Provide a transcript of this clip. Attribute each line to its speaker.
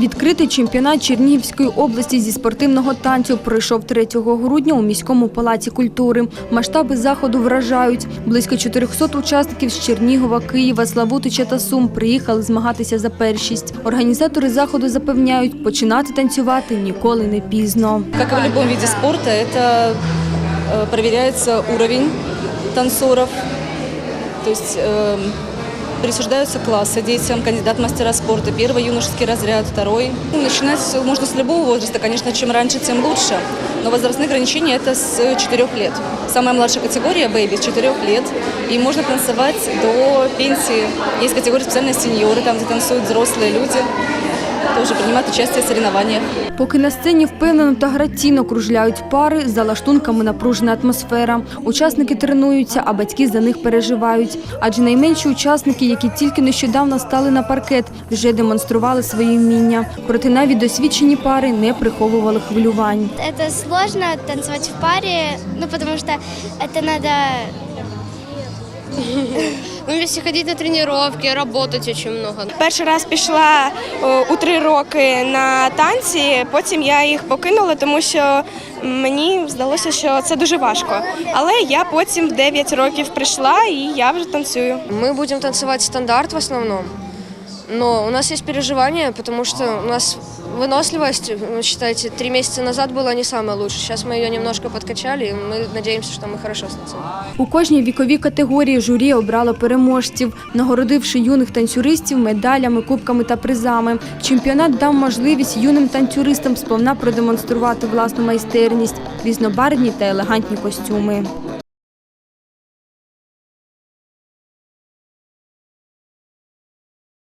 Speaker 1: Відкритий чемпіонат Чернігівської області зі спортивного танцю пройшов 3 грудня у міському палаці культури. Масштаби заходу вражають. Близько 400 учасників з Чернігова, Києва, Славутича та Сум приїхали змагатися за першість. Організатори заходу запевняють, починати танцювати ніколи не пізно.
Speaker 2: Как и в любом виде спорта, это э, проверяется уровень танцоров, то есть эм, присуждаются классы детям, кандидат в мастера спорта, первый юношеский разряд, второй. Ну, Начинать с- можно с любого возраста, конечно, чем раньше, тем лучше, но возрастные ограничения это с 4 лет. Самая младшая категория бэйби с 4 лет, и можно танцевать до пенсии. Есть категория специальные сеньоры, там где танцуют взрослые люди, тоже принимают участие в соревнованиях.
Speaker 1: Поки на сцені впевнено та граційно кружляють пари, за лаштунками напружена атмосфера. Учасники тренуються, а батьки за них переживають. Адже найменші учасники, які тільки нещодавно стали на паркет, вже демонстрували свої вміння. Проте навіть досвідчені пари не приховували хвилювань.
Speaker 3: Это сложно танцевать в паре, ну потому что это надо
Speaker 4: Ну, вместе ходить на тренировки, работать очень много.
Speaker 5: Перший раз пішла о, у три роки на танці, потім я їх покинула, тому що мені здалося, що це дуже важко. Але я потім в 9 років прийшла і я вже танцюю.
Speaker 4: Ми будемо танцювати стандарт в основном, но у нас есть переживания, потому что у нас выносливость, ну, считайте, три месяца назад была не самая лучшая. Сейчас мы ее немножко подкачали, и мы надеемся, что мы хорошо станцуем.
Speaker 1: У кожній віковій категорії журі обрало переможців, нагородивши юних танцюристів медалями, кубками та призами. Чемпіонат дав можливість юним танцюристам сповна продемонструвати власну майстерність, різнобарвні та елегантні костюми.